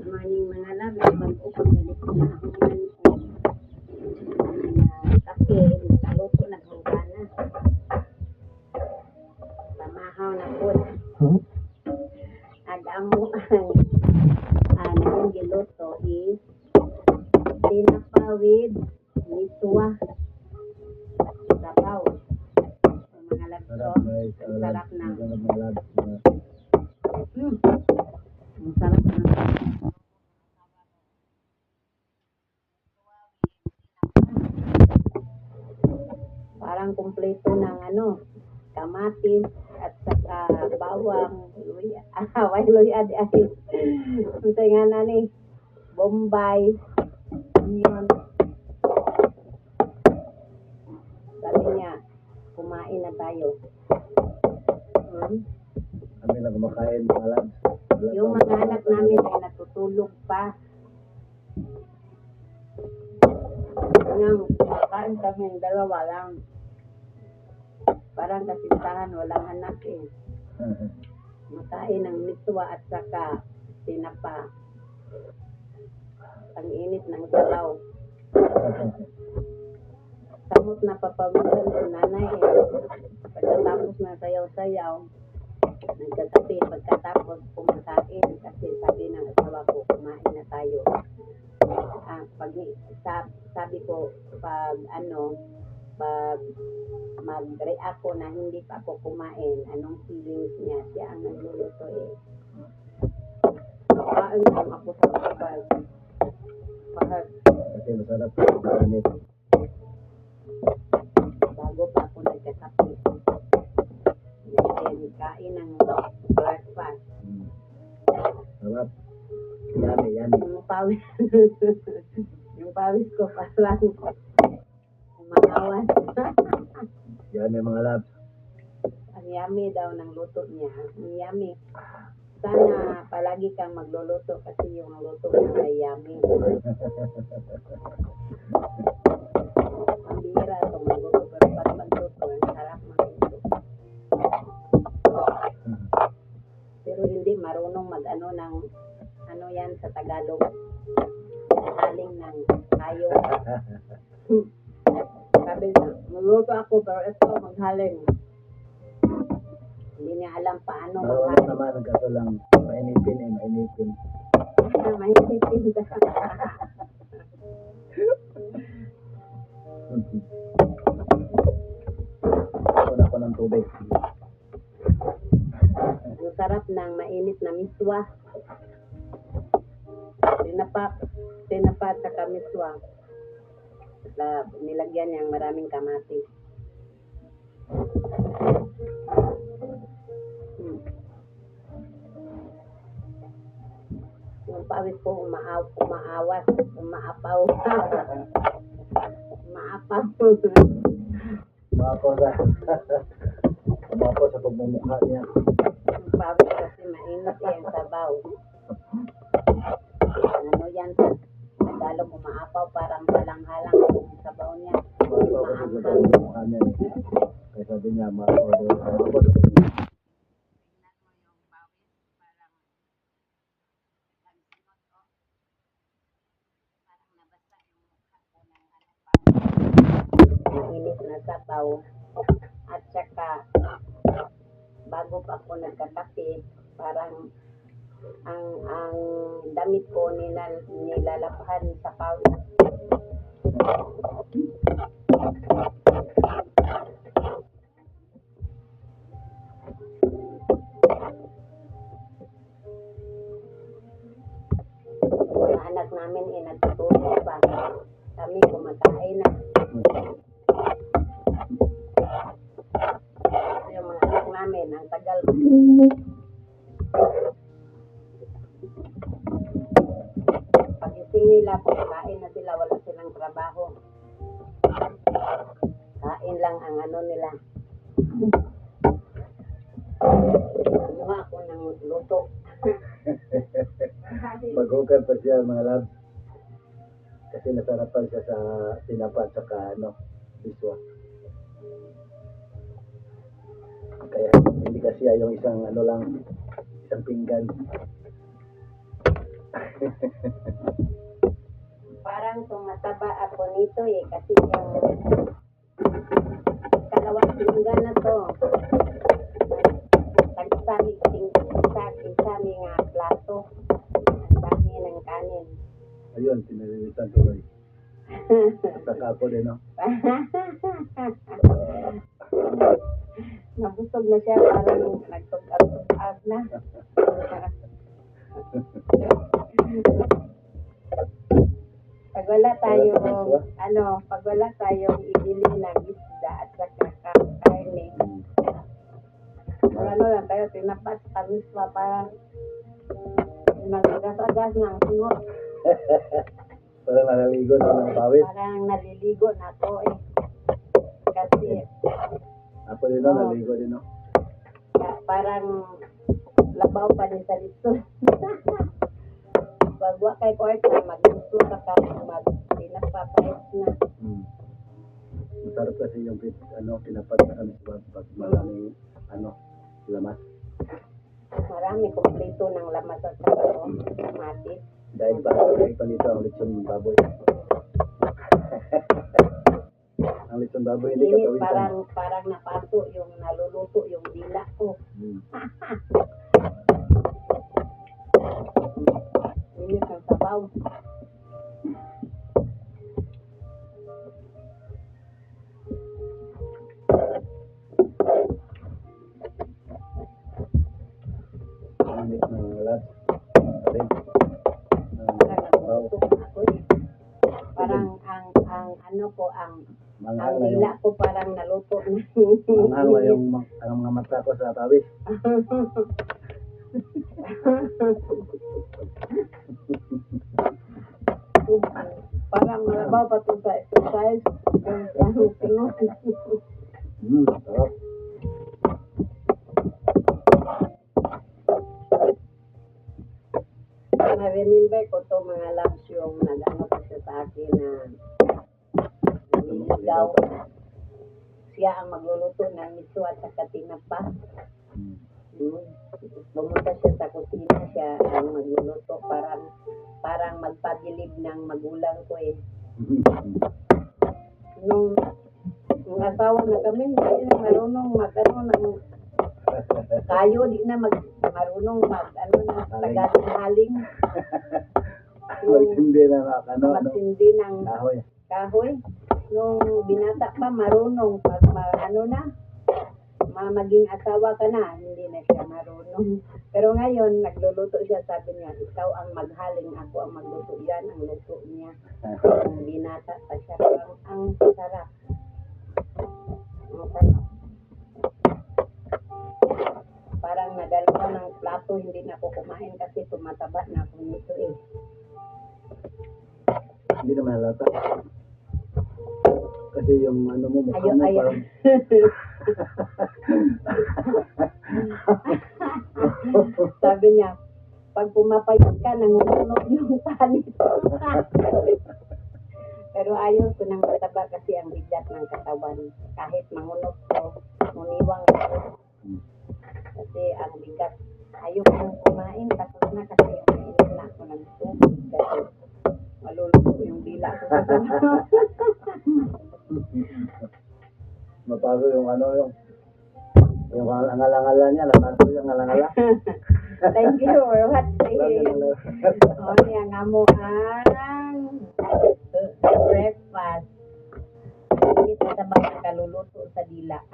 Good morning mga love. Bago ko galit na ako man ko. Kape, nakaluto na kong gana. Pamahaw na po. At amo ang ah, nakong giluto is tinapa with miswa. Sabaw. So, mga love ko, Sarap guys. ang sarap na. Sarap mga lads. Mm. Ang sarap na. Parang kumpleto ng ano, kamatis at saka bawang, luya, ah, why luya di ay. Unsa nga na ni, bombay, onion. Sabi niya, kumain na tayo. Hmm? Kami lang kumakain. Wala Yung mga anak namin ay natutulog pa. Nang kumakain kami dalawa lang. Parang kasintahan, walang anak eh. Makain ng miswa at saka tinapa. Ang init ng salaw. Samot na papawisan si nanay eh. Pagkatapos na sayaw-sayaw, nagkatabi pagkatapos kumakain kasi sabi ng asawa ko kumain na tayo ah, pag sa, sabi ko pag ano pag mag-react ko na hindi pa ako kumain anong feelings niya siya ang nagluluto eh kain lang ako sa kapal pag Kasi masarap sa init. bago pa ako nagkakape then kain ng breakfast Mm. Sarap. Yummy, yummy. yung pawis yung pawis ko parang umaawas Yummy mga lads. ang yummy daw ng luto niya. Ang yummy. Sana palagi kang magluluto kasi yung luto niya ay yummy magluto ako pero ito maghaling. Hindi niya alam paano Marunong maghaling. naman ang kaso lang. Mainitin eh, mainitin. na mahihipin Wala ko ng tubig. ang sarap ng mainit na miswa. Tinapa tinapa at saka miswa. Na nilagyan niyang maraming kamatis Hmm. Yung pawis ko umaaw, umaawas, umaapaw. umaapaw. Umapo sa... Umapo sa pagmumukha niya. Yung pawis kasi mainit eh, ang sabaw. Ano yan sa Tagalog, umaapaw, parang halang-halang yung sabaw niya. Umapo kasi eh. Sabi niya, sa pagmumukha. mainit na sabaw at saka bago pa ako nagkakape parang ang ang damit ko nilal, nilalaphan sa pawis kami kumakain na yung mga anak namin, ang tagal. Pagising nila, kain na sila, wala silang trabaho. Kain lang ang ano nila. Ano ako ng luto. Maghugan pa siya mga lads. Kasi nasarapan siya sa tinapa at saka ano, biswa. Kaya hindi kasi yung isang ano lang, isang pinggan. Parang tumataba ako nito eh, kasi yung kalawang pinggan na to. Ayun, pinalilitan tuloy. Saka ako din, no? Nabusog na siya, parang nagtug-ag na. Pag wala tayong, ano, pag wala tayong ibili ng isda at saka ka- karne, ano lang tayo, tinapat, tamis pa para magagas-agas ng singo. Parang nalaligo na ng pawis. Parang naliligo na to eh. Kasi Ako din, no? Naligo din, no? parang labaw pa din sa lito. Pag wa kay kwarta, magluto ka ka, mag pinapapait na. Hmm. Masarap kasi yung ano, tinapat na kami sa pag maraming, ano, lamas. Marami kompleto ng lamas at saka oh, kamatis. Dahil pa, dahil pa dito ang lechon baboy. ang lechon baboy hindi Init, ka parang, parang napaso yung naluluto yung dila ko. Hmm. Init ng sabaw. Ang dila ko parang naluto na. manghang na yung, ang mga mata ko sa pawis. parang malabaw pa to sa exercise. Ang tingog. Hmm, sarap. Na-remember ko to mga loves yung nag-ano siya sa akin na naniligaw. Siya ang magluluto ng miso at saka tinapa. Hmm. Pumunta siya sa kusina, siya ang magluluto. Parang, parang magpabilib ng magulang ko eh. Nung, nung asawa na kami, hindi na marunong mag, ano, ng, kayo, di na mag, marunong mag, ano na, tagalog haling. Magtindi na na, ano, ano, Magsindi ng kahoy. kahoy. Nung binata pa, marunong. Pag ma, ano na, ma, maging asawa ka na, hindi na siya marunong. Pero ngayon, nagluluto siya, sabi niya, ikaw ang maghaling, ako ang magluto. Yan ang luto niya. Nung binata pa siya, parang ang sarap. Ang sarap. Parang nadalawa ng plato, hindi na ako kumain kasi tumataba na ako nito eh. Hindi naman halata. Kasi yung ano mo, mukha Ayo, mo ayo. parang Sabi niya, pag pumapayat ka, nangungunog yung tanit. Pero ayaw ko ng mataba kasi ang bigat ng katawan. Kahit mangunod ko, muniwang ako. Kasi ang bigat. Ayaw ko nang kumain, tapos na kasi mainit na ako ng tubig. Kasi maluluto yung dila ko mapaso yung ano yung yung angala-ngala niya, napaso yung angala-ngala. Thank you for watching. Lagi Oh, yang amo ang breakfast. Hindi sa sabang kaluluto sa dila.